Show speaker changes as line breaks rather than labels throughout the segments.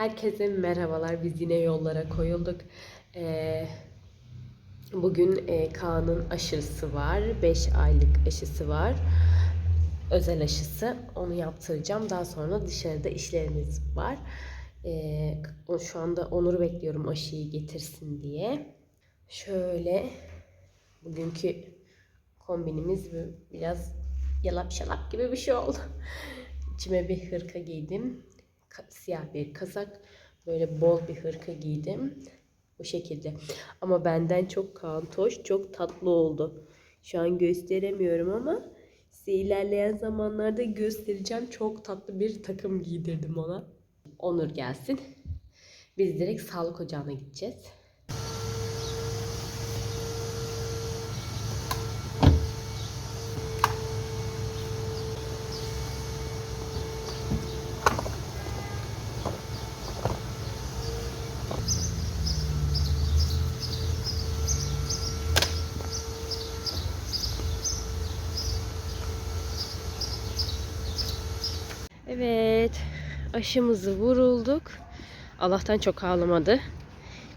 Herkese merhabalar. Biz yine yollara koyulduk. Ee, bugün e, Kaan'ın aşısı var. 5 aylık aşısı var. Özel aşısı. Onu yaptıracağım. Daha sonra dışarıda işlerimiz var. Ee, şu anda Onur'u bekliyorum aşıyı getirsin diye. Şöyle bugünkü kombinimiz biraz yalap şalap gibi bir şey oldu. İçime bir hırka giydim. Siyah bir kazak. Böyle bol bir hırka giydim. Bu şekilde. Ama benden çok kantoş, çok tatlı oldu. Şu an gösteremiyorum ama size ilerleyen zamanlarda göstereceğim. Çok tatlı bir takım giydirdim ona. Onur gelsin. Biz direkt sağlık ocağına gideceğiz. Evet, aşımızı vurulduk. Allah'tan çok ağlamadı.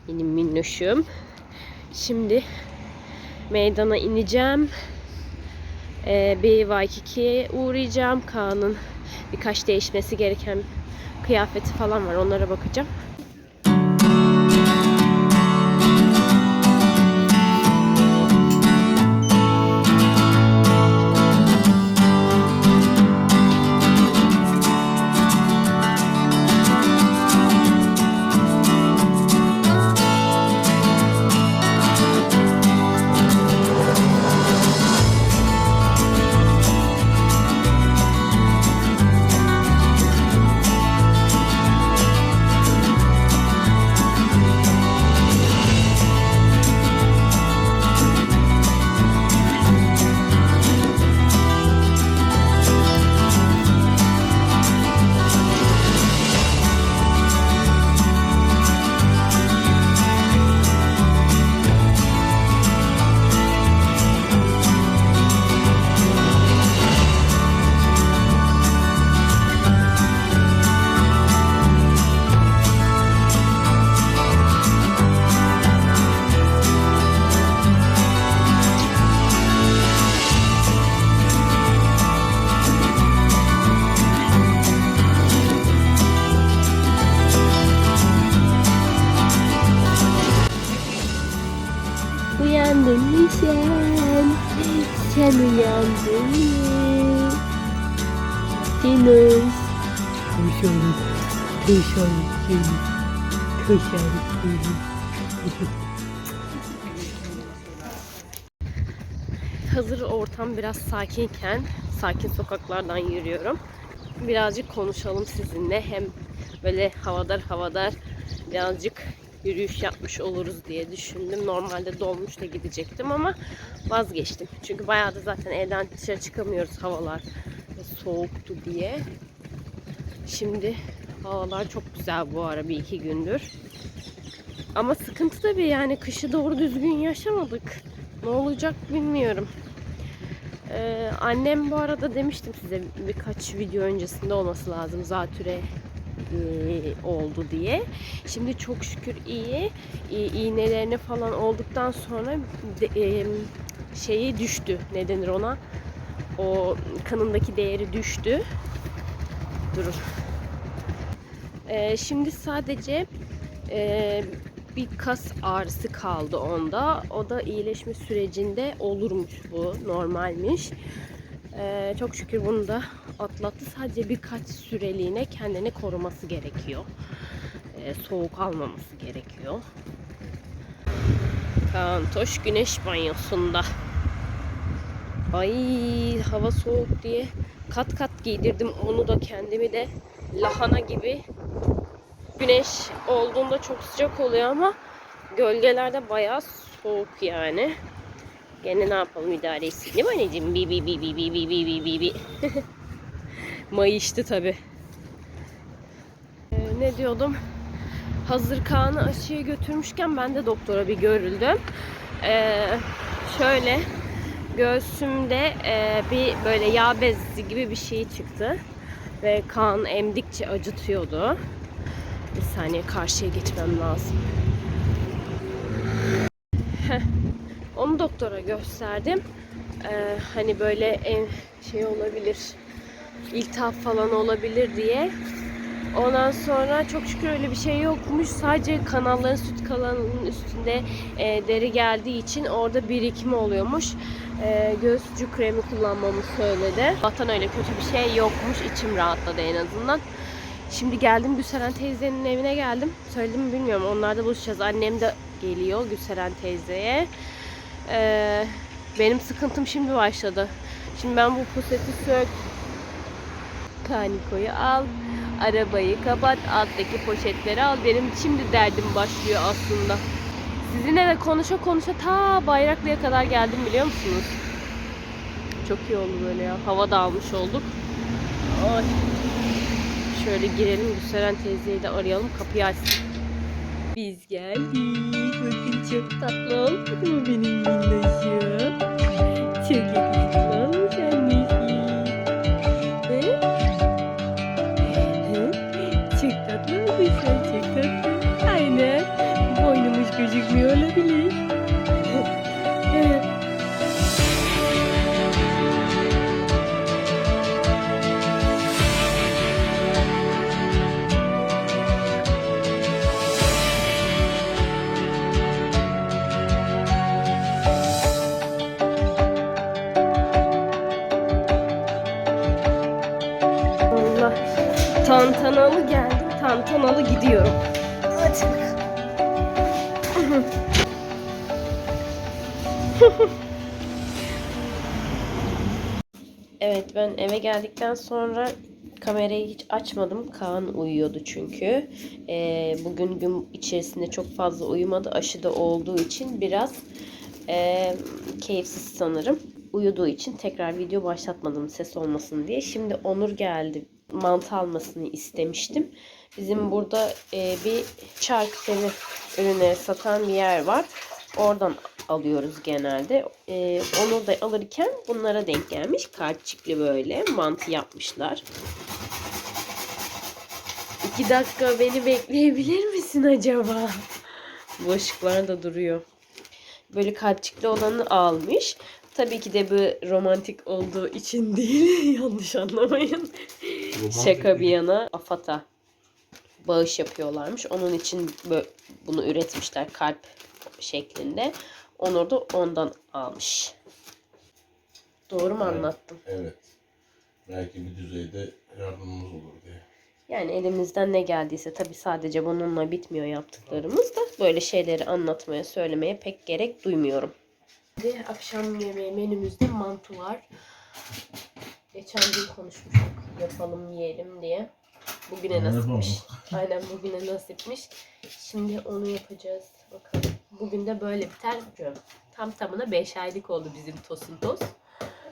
Benim minnoşum. Şimdi meydana ineceğim. Ee, bir Waikiki'ye uğrayacağım. Kaan'ın birkaç değişmesi gereken kıyafeti falan var. Onlara bakacağım. Kuşarım, kuşarım seni. Kuşarım seni. Hazır ortam biraz sakinken sakin sokaklardan yürüyorum. Birazcık konuşalım sizinle. Hem böyle havadar havadar birazcık yürüyüş yapmış oluruz diye düşündüm. Normalde dolmuşla gidecektim ama vazgeçtim. Çünkü bayağı da zaten evden dışarı çıkamıyoruz havalar soğuktu diye. Şimdi havalar çok güzel bu ara bir iki gündür. Ama sıkıntı tabii yani kışı doğru düzgün yaşamadık. Ne olacak bilmiyorum. Ee, annem bu arada demiştim size birkaç video öncesinde olması lazım zatüre e, oldu diye. Şimdi çok şükür iyi. İ- iğnelerini falan olduktan sonra de- e, şeyi düştü. Ne denir ona? O kanındaki değeri düştü. Durun. Ee, şimdi sadece e, bir kas ağrısı kaldı onda. O da iyileşme sürecinde olurmuş bu. Normalmiş. Ee, çok şükür bunu da atlattı. Sadece birkaç süreliğine kendini koruması gerekiyor. Ee, soğuk almaması gerekiyor. Kantoş güneş banyosunda. Ay hava soğuk diye kat kat giydirdim onu da kendimi de lahana gibi. Güneş olduğunda çok sıcak oluyor ama gölgelerde bayağı soğuk yani. Gene ne yapalım idare etsin değil mi anneciğim? Bi bi bi bi bi bi bi bi bi bi. Mayıştı tabi. ne diyordum? Hazır Kaan'ı aşıya götürmüşken ben de doktora bir görüldüm. Ee, şöyle göğsümde e, bir böyle yağ bezi gibi bir şey çıktı. Ve kan emdikçe acıtıyordu. Bir saniye karşıya geçmem lazım. Onu doktora gösterdim. Ee, hani böyle en şey olabilir, iltihap falan olabilir diye. Ondan sonra çok şükür öyle bir şey yokmuş. Sadece kanalların süt kanalının üstünde e, deri geldiği için orada birikme oluyormuş. E, göğüscü kremi kullanmamı söyledi. Zaten öyle kötü bir şey yokmuş. İçim rahatladı en azından. Şimdi geldim Gülseren teyzenin evine geldim. Söyledim mi bilmiyorum. Onlarda buluşacağız. Annem de geliyor Gülseren teyzeye. E, benim sıkıntım şimdi başladı. Şimdi ben bu puseti sök, kanikoyu al, arabayı kapat, alttaki poşetleri al. Benim şimdi derdim başlıyor aslında. Sizinle de konuşa konuşa ta Bayraklı'ya kadar geldim biliyor musunuz? Çok iyi oldu böyle ya. Hava da almış olduk. Ay. Şöyle girelim Gülseren teyzeyi de arayalım kapıyı açsın. Biz geldik. Bakın çok tatlı oldu mu benim minnoşum? Çok yakışıklı Tantanalı geldim. Tantanalı gidiyorum. Hadi bakalım. evet ben eve geldikten sonra kamerayı hiç açmadım. Kaan uyuyordu çünkü. Ee, bugün gün içerisinde çok fazla uyumadı. Aşıda olduğu için biraz ee, keyifsiz sanırım. Uyuduğu için tekrar video başlatmadım ses olmasın diye. Şimdi Onur geldi. Mantı almasını istemiştim. Bizim burada e, bir çarküteri ürünleri satan bir yer var. Oradan alıyoruz genelde. E, Onur da alırken bunlara denk gelmiş. Kartçıklı böyle mantı yapmışlar. İki dakika beni bekleyebilir misin acaba? Bulaşıklar da duruyor böyle kalpçikli olanı almış. Tabii ki de bu romantik olduğu için değil. Yanlış anlamayın. Şaka bir yana AFAD'a bağış yapıyorlarmış. Onun için bunu üretmişler kalp şeklinde. Onur da ondan almış. Doğru mu
Evet.
anlattım?
Evet. Belki bir düzeyde yardımımız olur diye.
Yani elimizden ne geldiyse tabii sadece bununla bitmiyor yaptıklarımız da böyle şeyleri anlatmaya, söylemeye pek gerek duymuyorum. Şimdi akşam yemeği menümüzde mantı var. Geçen gün konuşmuştuk yapalım yiyelim diye. Bugüne
Ne
nasipmiş. Aynen bugüne nasipmiş. Şimdi onu yapacağız. Bakalım. Bugün de böyle biter. Tam tamına 5 aylık oldu bizim Tosun Toz.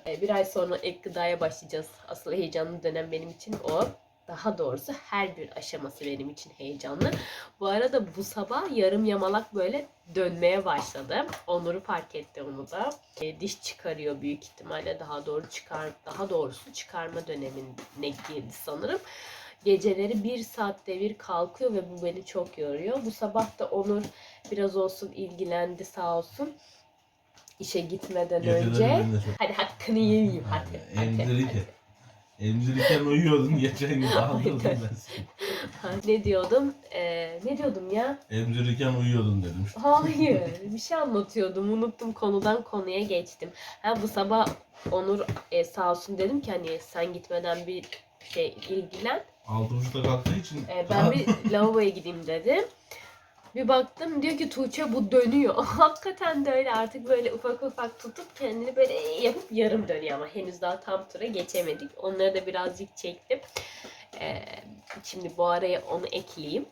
Ee, Bir ay sonra ek gıdaya başlayacağız. Asıl heyecanlı dönem benim için o. Daha doğrusu her bir aşaması benim için heyecanlı. Bu arada bu sabah yarım yamalak böyle dönmeye başladı. Onur'u fark etti onu da. E, diş çıkarıyor büyük ihtimalle. Daha doğru çıkar daha doğrusu çıkarma dönemine girdi sanırım. Geceleri bir saatte bir kalkıyor ve bu beni çok yoruyor. Bu sabah da Onur biraz olsun ilgilendi sağ olsun. İşe gitmeden
Geceleri
önce. Hadi hakkını yiyeyim hadi. hadi,
Emzirirken. Emzirirken uyuyordun geçen gün
Aynen.
ben seni.
Ne diyordum? Ee, ne diyordum ya?
Emzirirken uyuyordun dedim.
Hayır, bir şey anlatıyordum. Unuttum konudan konuya geçtim. Ha bu sabah Onur e, sağ olsun dedim ki hani sen gitmeden bir şey ilgilen.
Altı buçukta kalktığı için.
E, ben bir lavaboya gideyim dedim. Bir baktım diyor ki Tuğçe bu dönüyor. Hakikaten de öyle artık böyle ufak ufak tutup kendini böyle yapıp yarım dönüyor ama henüz daha tam tura geçemedik. Onları da birazcık çektim. E, şimdi bu araya onu ekleyeyim.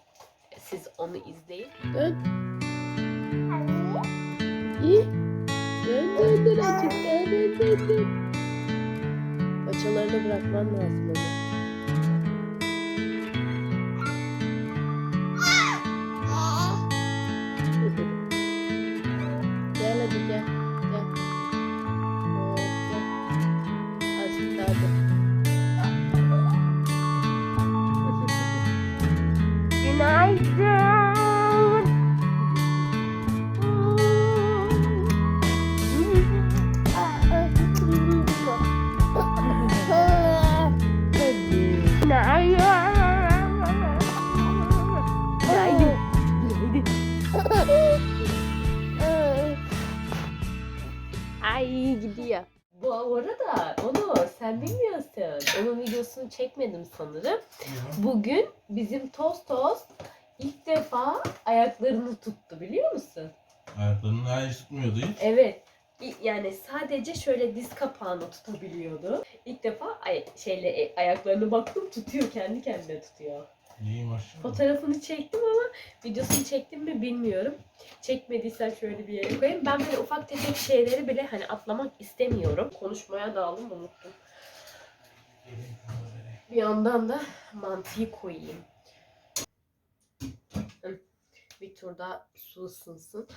Siz onu izleyin. Dön. İyi. Dön dön dön daha dön dön dön. Paçalarını bırakman lazım ama. Ay gidiyor. Bu arada onu sen bilmiyorsun. Onun videosunu çekmedim sanırım. Bugün bizim Tost Tost ilk defa ayaklarını tuttu biliyor musun?
Ayaklarını hayır tutmuyordu hiç.
Evet. Yani sadece şöyle diz kapağını tutabiliyordu. İlk defa ay şeyle e, ayaklarını baktım tutuyor kendi kendine tutuyor. Fotoğrafını çektim ama videosunu çektim mi bilmiyorum. Çekmediysen şöyle bir yere koyayım. Ben böyle ufak tefek şeyleri bile hani atlamak istemiyorum. Konuşmaya daldım unuttum. Bir yandan da mantıyı koyayım. Bir tur daha su ısınsın.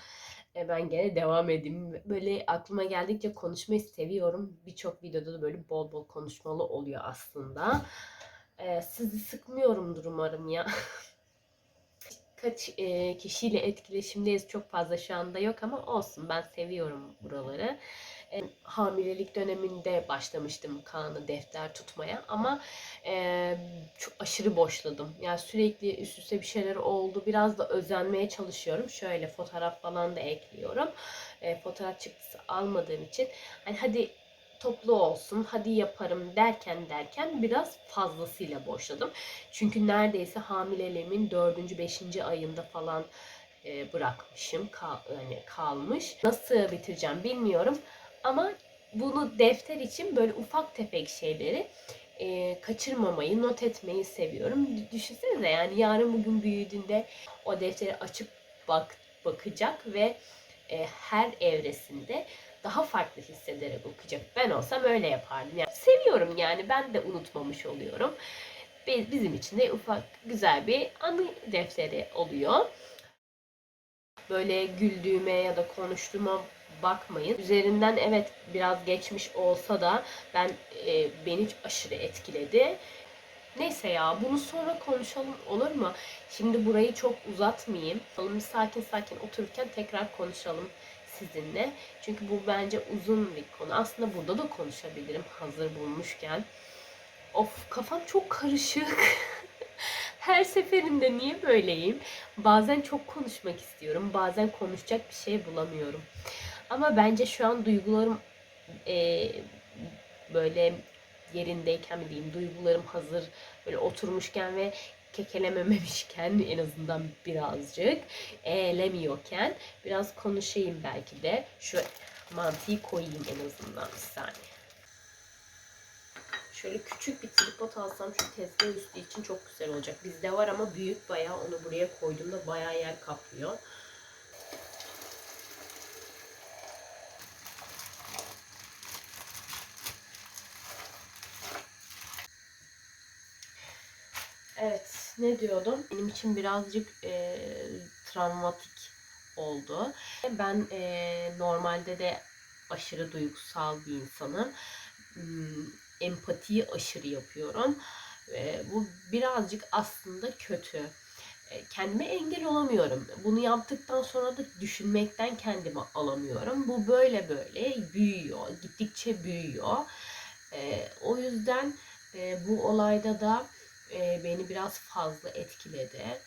E, ben gene devam edeyim. Böyle aklıma geldikçe konuşmayı seviyorum. Birçok videoda da böyle bol bol konuşmalı oluyor aslında. E, sizi sıkmıyorumdur umarım ya. Kaç e, kişiyle etkileşimdeyiz çok fazla şu anda yok ama olsun ben seviyorum buraları. E, hamilelik döneminde başlamıştım Kaan'ı defter tutmaya ama e, çok aşırı boşladım. Yani sürekli üst üste bir şeyler oldu. Biraz da özenmeye çalışıyorum. Şöyle fotoğraf falan da ekliyorum. E, fotoğraf çıktısı almadığım için hani hadi toplu olsun, hadi yaparım derken derken biraz fazlasıyla boşladım. Çünkü neredeyse hamileliğimin 4. 5. ayında falan e, bırakmışım. Kal, yani kalmış. Nasıl bitireceğim bilmiyorum. Ama bunu defter için böyle ufak tefek şeyleri e, kaçırmamayı, not etmeyi seviyorum. Düşünsenize yani yarın bugün büyüdüğünde o defteri açıp bak bakacak ve e, her evresinde daha farklı hissederek okuyacak. Ben olsam öyle yapardım. Yani seviyorum yani ben de unutmamış oluyorum. Bi- Bizim için de ufak güzel bir anı defteri oluyor. Böyle güldüğüme ya da konuştuğuma bakmayın. Üzerinden evet biraz geçmiş olsa da ben e, beni aşırı etkiledi. Neyse ya bunu sonra konuşalım olur mu? Şimdi burayı çok uzatmayayım. Sakin sakin otururken tekrar konuşalım sizinle. Çünkü bu bence uzun bir konu. Aslında burada da konuşabilirim hazır bulmuşken. Of kafam çok karışık. Her seferinde niye böyleyim? Bazen çok konuşmak istiyorum. Bazen konuşacak bir şey bulamıyorum. Ama bence şu an duygularım eee, böyle yerindeyken mi diyeyim duygularım hazır böyle oturmuşken ve kekelemememişken en azından birazcık eğlemiyorken biraz konuşayım belki de şu mantıyı koyayım en azından bir saniye. Şöyle küçük bir tripod alsam şu tezgah üstü için çok güzel olacak. Bizde var ama büyük bayağı onu buraya koyduğumda bayağı yer kaplıyor. Evet, ne diyordum? Benim için birazcık e, travmatik oldu. Ben e, normalde de aşırı duygusal bir insanım. Hmm, Empatiyi aşırı yapıyorum. E, bu birazcık aslında kötü. E, kendime engel olamıyorum. Bunu yaptıktan sonra da düşünmekten kendimi alamıyorum. Bu böyle böyle büyüyor. Gittikçe büyüyor. E, o yüzden e, bu olayda da e, beni biraz fazla etkiledi.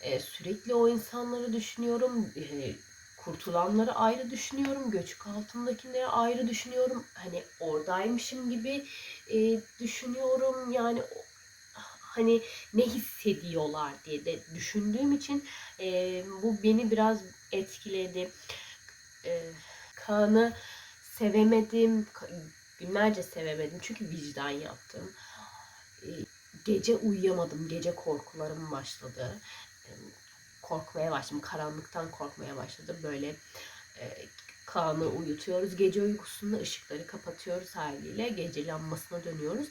E, sürekli o insanları düşünüyorum. E, kurtulanları ayrı düşünüyorum. Göçük altındakileri ayrı düşünüyorum. Hani oradaymışım gibi e, düşünüyorum. Yani hani ne hissediyorlar diye de düşündüğüm için e, bu beni biraz etkiledi. E, Kaan'ı sevemedim. Günlerce sevemedim. Çünkü vicdan yaptım. E, gece uyuyamadım. Gece korkularım başladı. Korkmaya başladım. Karanlıktan korkmaya başladım. Böyle e, Kaan'ı uyutuyoruz. Gece uykusunda ışıkları kapatıyoruz haliyle. Gece lambasına dönüyoruz.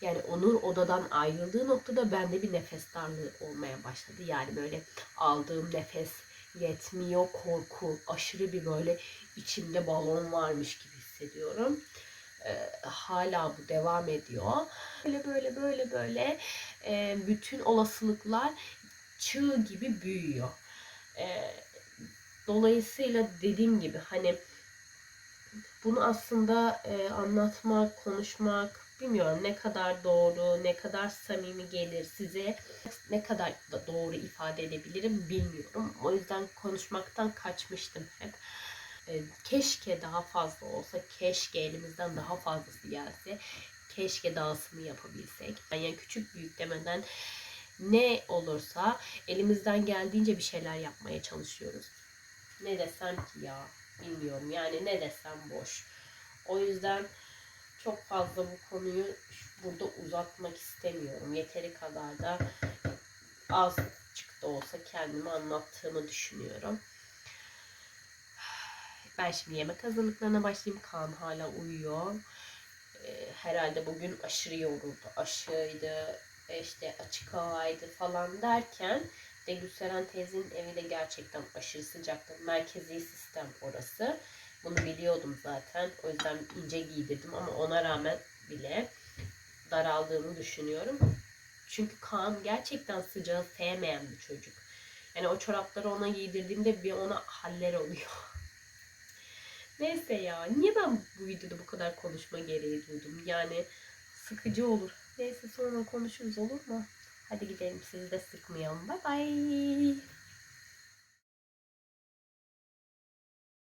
Yani Onur odadan ayrıldığı noktada bende bir nefes darlığı olmaya başladı. Yani böyle aldığım nefes yetmiyor. Korku, aşırı bir böyle içimde balon varmış gibi hissediyorum. E, hala bu devam ediyor. Böyle böyle böyle böyle e, bütün olasılıklar çığ gibi büyüyor. Ee, dolayısıyla dediğim gibi hani bunu aslında e, anlatmak, konuşmak bilmiyorum ne kadar doğru, ne kadar samimi gelir size, ne kadar da doğru ifade edebilirim bilmiyorum. O yüzden konuşmaktan kaçmıştım hep. E, keşke daha fazla olsa, keşke elimizden daha fazlası gelse, keşke dağısını yapabilsek. Yani küçük büyük demeden ne olursa elimizden geldiğince bir şeyler yapmaya çalışıyoruz. Ne desem ki ya bilmiyorum yani ne desem boş. O yüzden çok fazla bu konuyu burada uzatmak istemiyorum. Yeteri kadar da azıcık da olsa kendime anlattığımı düşünüyorum. Ben şimdi yemek hazırlıklarına başlayayım. Kaan hala uyuyor. Ee, herhalde bugün aşırı yoruldu. Aşıydı, işte açık havaydı falan derken de Gülseren teyzenin evi de gerçekten aşırı sıcaktı. Merkezi sistem orası. Bunu biliyordum zaten. O yüzden ince giydirdim ama ona rağmen bile daraldığını düşünüyorum. Çünkü Kaan gerçekten sıcağı sevmeyen bir çocuk. Yani o çorapları ona giydirdiğimde bir ona haller oluyor. Neyse ya. Niye ben bu videoda bu kadar konuşma gereği duydum? Yani sıkıcı olur. Neyse sonra konuşuruz olur mu? Hadi gidelim sizi de sıkmayalım. Bye bye.